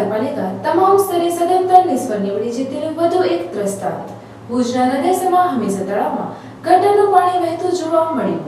નગરપાલિકા તમામ સ્તરે સદંતર નિષ્ફળ નીવડી છે તેનું વધુ એક દ્રષ્ટાંત ભુજના નદેસમાં હમીરસર તળાવમાં ગટરનું પાણી વહેતું જોવા મળ્યું.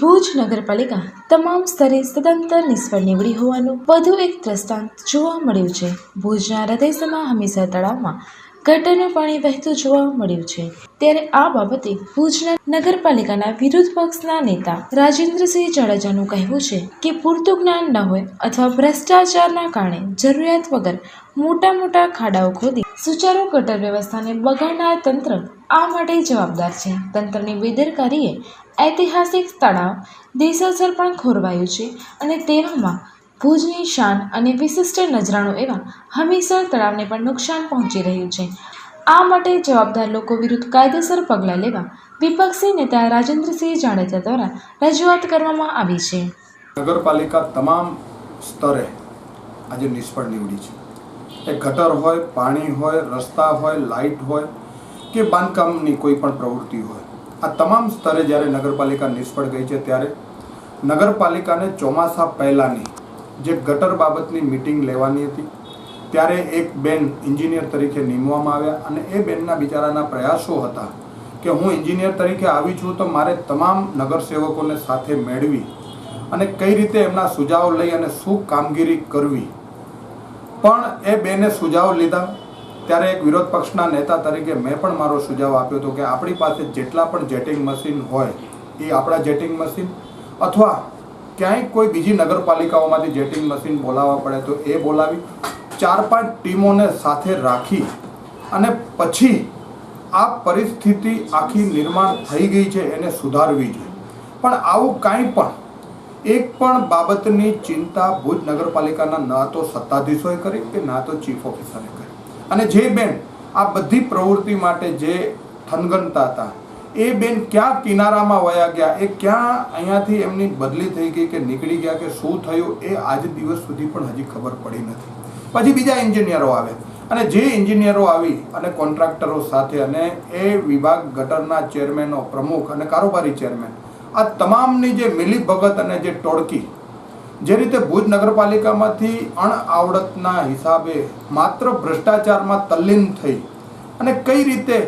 ભુજ નગરપાલિકા તમામ સ્તરે સદંતર નિષ્ફળ નીવડી હોવાનું વધુ એક દ્રષ્ટાંત જોવા મળ્યું છે. ભુજના હૃદયસમાં હમીરસર તળાવમાં ગટરનું પાણી વહેતું જોવા મળ્યું છે. ત્યારે આ બાબતે ભુજના નગરપાલિકાના વિરોધ પક્ષના નેતા રાજેન્દ્રસિંહ જાડેજાનું કહેવું છે કે પૂરતું જ્ઞાન ન હોય અથવા ભ્રષ્ટાચારના કારણે જરૂરિયાત વગર મોટા મોટા ખાડાઓ ખોદી સુચારુ ગટર વ્યવસ્થાને બગાડનાર તંત્ર આ માટે જવાબદાર છે. તંત્રની બેદરકારીએ ઐતિહાસિક તળાવ દેસલસર પણ ખોરવાયું છે અને તેવામાં ભુજની શાન અને વિશિષ્ટ નજરાણું એવા હમીરસર તળાવને પણ નુકસાન પહોંચી રહ્યું છે. આ માટે જવાબદાર લોકો વિરુદ્ધ કાયદેસર પગલાં લેવા વિપક્ષી નેતા રાજેન્દ્રસિંહ જાડેજા દ્વારા રજૂઆત કરવામાં આવી છે. નગરપાલિકા તમામ સ્તરે આજે નિષ્ફળ નીવડી છે. એ ગટર હોય, પાણી હોય, રસ્તા હોય, લાઇટ હોય કે બાંધકામની કોઈ પણ પ્રવૃત્તિ હોય, આ તમામ સ્તરે જ્યારે નગરપાલિકા નિષ્ફળ ગઈ છે ત્યારે નગરપાલિકાને ચોમાસા પહેલાંની જે ગટર બાબતની મિટિંગ લેવાની હતી, ત્યારે એક બેન એન્જિનિયર તરીકે નીમવામાં આવ્યા અને એ બેનના બિચારાના પ્રયાસો હતા કે હું એન્જિનિયર તરીકે આવી છું તો મારે તમામ નગરસેવકોને સાથે મેળવી અને કઈ રીતે એમના સુઝાવ લઈ અને શું કામગીરી કરવી. પણ એ બેને સુઝાવ લીધા. ત્યારે એક વિરોધ પક્ષના નેતા તરીકે મેં પણ મારો સુઝાવ આપ્યો હતો કે આપણી પાસે જેટલા પણ જેટિંગ મશીન હોય, એ આપણા જેટિંગ મશીન અથવા ક્યાંય કોઈ બીજી નગરપાલિકાઓમાંથી જેટિંગ મશીન બોલાવવા પડે તો એ બોલાવી, ચાર પાંચ ટીમોને સાથે રાખી અને પછી આ પરિસ્થિતિ આખી નિર્માણ થઈ ગઈ છે, એને સુધારવી જોઈએ. પણ આવું કાંઈ પણ, એક પણ બાબતની ચિંતા ભુજ નગરપાલિકાના ના તો સત્તાધીશોએ કરી કે ના તો ચીફ ઓફિસરે કરી. અને જે બેન આ બધી પ્રવૃત્તિ માટે જે થનગનતા હતા એ બેન ક્યાં કિનારામાં વયા ગયા? એ ક્યાં અહીંયાથી એમની બદલી થઈ ગઈ કે નીકળી ગયા કે શું થયું? એ આજ દિવસ સુધી પણ હજી ખબર પડી નથી. પછી બીજા એન્જિનિયરો આવે. અને જે એન્જિનિયરો આવી અને કોન્ટ્રાક્ટરો સાથે અને એ વિભાગ ગટરના ચેરમેનો, પ્રમુખ અને કારોબારી ચેરમેન, આ તમામની જે મિલીભગત અને જે ટોળકી, જે રીતે ભુજ નગરપાલિકામાંથી અણઆવડતના હિસાબે માત્ર ભ્રષ્ટાચારમાં તલ્લીન થઈ અને કઈ રીતે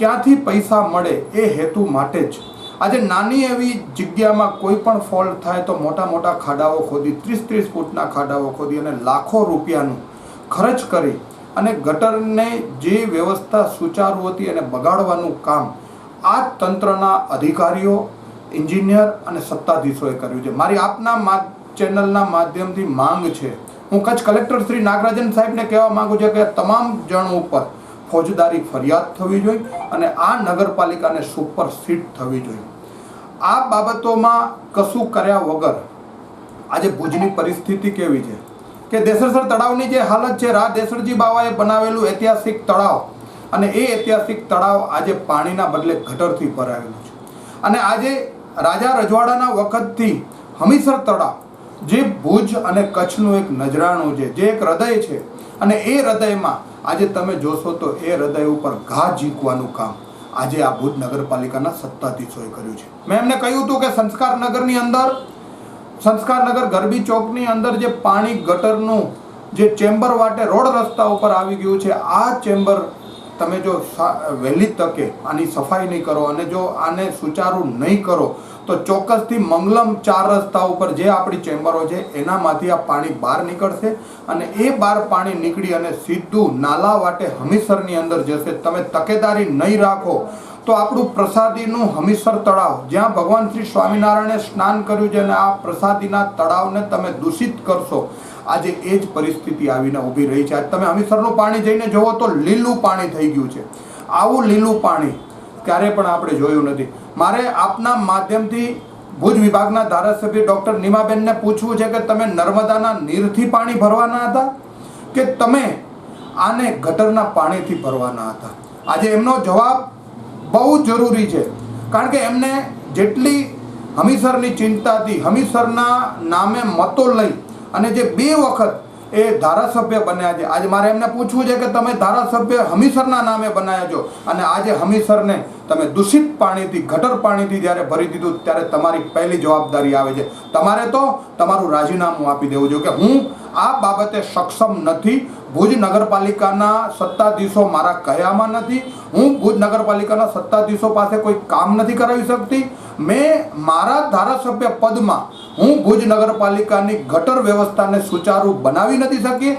ક્યાંથી પૈસા મળે એ હેતુ માટે જ. આજે નાની એવી જગ્યામાં કોઈ પણ ફોલ્ટ થાય તો મોટા મોટા ખાડાઓ ખોદી, ત્રીસ ત્રીસ ફૂટના ખાડાઓ ખોદી અને લાખો રૂપિયાનું ખર્ચ કરી અને ગટરને જે વ્યવસ્થા સુચારુ હતી એને બગાડવાનું કામ આ તંત્રના અધિકારીઓ, એન્જિનિયર અને સત્તાધીશોએ કર્યું છે. મારી આપના મા ચેનલના માધ્યમથી માંગ છે. હું કચ્છ કલેક્ટર શ્રી નાગરાજન સાહેબને કહેવા માંગુ છું કે તમામ જણ ઉપર ફોજદારી ફરિયાદ થવી જોઈએ અને આ નગરપાલિકાને સુપરસીડ થવી જોઈએ. આ બાબતોમાં કશું કર્યા વગર આજે ભુજની પરિસ્થિતિ કેવી છે? કે દેસરસર તળાવની જે હાલત છે રા દેસરજી બાવાએ બનાવેલું ઐતિહાસિક તળાવ અને એ ઐતિહાસિક તળાવ આજે પાણીના બદલે ગટરથી ભરાયેલું છે. અને આજે રાજા રજવાડાના વખતથી હમીસર તળાવ જે ભુજ અને કચ્છનું એક નજરાણું છે, જે એક હૃદય છે. અને એ હૃદયમાં આજે તમે જોશો તો એ હૃદય ઉપર ઘા ઝીંકવાનું કામ આજે આ ભુજ નગરપાલિકાના સત્તાધીશોએ કર્યું છે. મેં એમને કહ્યું હતું કે સંસ્કાર નગરની અંદર સંસ્કારનગર ગરબી ચોકની અંદર જે પાણી ગટરનું જે ચેમ્બર વાટે રોડ રસ્તા ઉપર આવી ગયું છે, આ ચેમ્બર તમે જો વહેલી તકે આની સફાઈ નહીં કરો અને જો આને સુચારુ નહીં કરો, તો ચોક્કસથી મંગલમ ચાર રસ્તા ઉપર જે આપણી ચેમ્બરો છે, એનામાંથી આ પાણી બહાર નીકળશે અને એ બહાર પાણી નીકળી અને સીધું નાલા વાટે હમીસરની અંદર જશે. તમે તકેદારી નહીં રાખો, તો આપણું પ્રસાદીનું હમીસર તળાવ, જ્યાં ભગવાન શ્રી સ્વામિનારાયણે સ્નાન કર્યું છે અને આ પ્રસાદીના તળાવને તમે દૂષિત કરશો આજે એ જ પરિસ્થિતિ આવીને ઊભી રહી છે. તમે હમીસરનું પાણી જઈને જુઓ તો લીલું પાણી થઈ ગયું છે. આવું લીલું પાણી ક્યારે પણ આપણે જોયું નથી. મારે આપના માધ્યમથી ભુજ વિભાગના ધારાસભ્ય ડૉક્ટર નીમાબેનને પૂછવું છે કે તમે નર્મદાના નીરથી પાણી ભરવાના હતા કે તમે આને ગટરના પાણીથી ભરવાના હતા? આજે એમનો જવાબ બહુ જરૂરી છે. કારણ કે એમને જેટલી હમીસરની ચિંતા હતી હમીસરના નામે મતો લઈ અને જે બે વખત એ ધારાસભ્ય બન્યા છે. આજે મારે એમને પૂછવું છે કે તમે ધારાસભ્ય હમીસરના નામે બનાવ્યા છો અને આજે હમીસરને તમે દૂષિત પાણીથી, ગટર પાણીથી જ્યારે ભરી દીધું, ત્યારે તમારી પહેલી જવાબદારી આવે છે. તમારે તો તમારું રાજીનામું આપી દેવું જોઈએ કે હું આ બાબતે સક્ષમ નથી. ભુજ નગરપાલિકાના સત્તાધીશો મારા કયામાં નથી. હું ભુજ નગરપાલિકાના સત્તાધીશો પાસે કોઈ કામ નથી કરાવી શકતી. મેં મારા ધારાસભ્ય પદમાં હું ભુજ નગરપાલિકાની ગટર વ્યવસ્થાને સુચારુ બનાવી નથી શકી.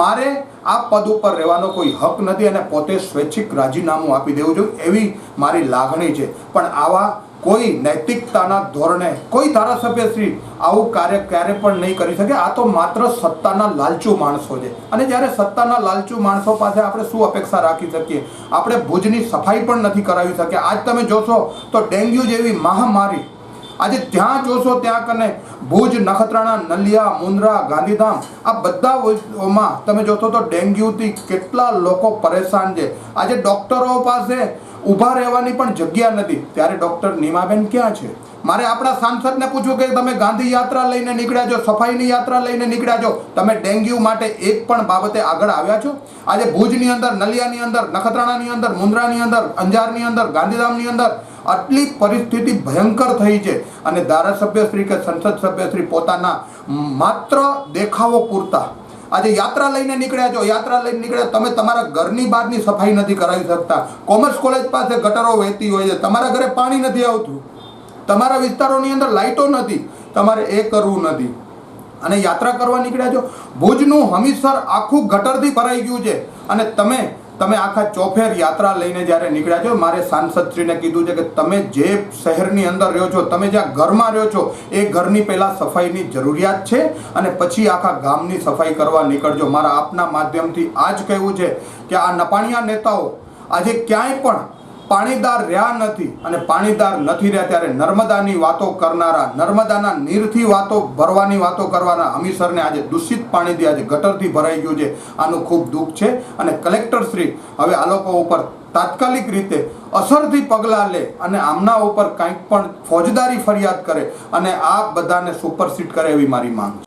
મારે આ પદ ઉપર રહેવાનો કોઈ હક નથી અને પોતે સ્વૈચ્છિક રાજીનામું આપી દેવું જોઈએ એવી મારી લાગણી છે. પણ આવા કોઈ નૈતિકતાના ધોરણે, કોઈ ધારાસભ્ય શ્રી આવું કાર્ય ક્યારે પણ નહીં કરી શકે. આ તો માત્ર સત્તાના લાલચુ માણસો છે. અને જ્યારે સત્તાના લાલચુ માણસો પાસે આપણે શું અપેક્ષા રાખી શકીએ? આપણે ભુજની સફાઈ પણ નથી કરાવી શકીએ. આજ તમે જોશો તો ડેન્ગ્યુ જેવી મહામારી. આજે ત્યાં જોશો ત્યાં કને ભુજ, નખત્રાણા, નલિયા, મુન્દ્રા, ગાંધીધામ, આ બધામાં તમે જોશો તો ડેન્ગ્યુથી કેટલા લોકો પરેશાન છે. આજે ડોક્ટરો પાસે ઊભા રહેવાની પણ જગ્યા નથી. ત્યારે ડોક્ટર નીમાબેન ક્યાં છે? મારે આપણા સાંસદને પૂછવું કે તમે ગાંધી યાત્રા લઈને નીકળ્યા છો, સફાઈની યાત્રા લઈને નીકળ્યા છો? તમે ડેન્ગ્યુ માટે એક પણ બાબતે આગળ આવ્યા છો? આજે ભુજની અંદર, નલિયાની અંદર, નખત્રાણાની અંદર, મુન્દ્રાની અંદર, અંજારની અંદર, ગાંધીધામની અંદર આટલી પરિસ્થિતિ ભયંકર થઈ છે અને ધારાસભ્યશ્રી કે સંસદ સભ્યશ્રી પોતાના માત્ર દેખાવો પૂરતા આજે યાત્રા લઈને નીકળ્યા છો, યાત્રા લઈને નીકળ્યા, તમે તમારા ઘરની બહારની સફાઈ નથી કરાવી શકતા. કોમર્સ કોલેજ પાસે ગટરો વહેતી હોય છે, તમારા ઘરે પાણી નથી આવતું. તમારા વિસ્તારોની અંદર લાઇટો નથી, તમારે એ કરવું નથી. અને યાત્રા કરવા નીકળ્યા છો. ભુજનું હમીસર આખું ગટરથી ભરાઈ ગયું છે. અને તમે તમે આખા ચોફેર યાત્રા લઈને જ્યારે નીકળ્યા છો, મારે સાંસદશ્રીને કીધું છે કે તમે જે શહેરની અંદર રહ્યો છો, તમે જ્યાં ઘરમાં રહ્યો છો, એ ઘરની પહેલાં સફાઈની જરૂરિયાત છે અને પછી આખા ગામની સફાઈ કરવા નીકળજો. મારા આપના માધ્યમથી આ જ કહેવું છે કે આ નપાણિયા નેતાઓ આજે ક્યાંય પણ પાણીદાર રહ્યા નથી અને પાણીદાર નથી રહ્યા ત્યારે નર્મદાની વાતો કરનારા, નર્મદાના નીરથી વાતો ભરવાની વાતો કરવાના હમીસરને આજે દૂષિત પાણીથી આજે ગટરથી ભરાઈ ગયું છે, આનું ખૂબ દુઃખ છે. અને કલેક્ટર શ્રી, હવે આ લોકો ઉપર તાત્કાલિક રીતે અસરથી પગલાં લે અને આમના ઉપર કંઈક પણ ફોજદારી ફરિયાદ કરે અને આ બધાને સુપરસીટ કરે એવી મારી માંગ છે.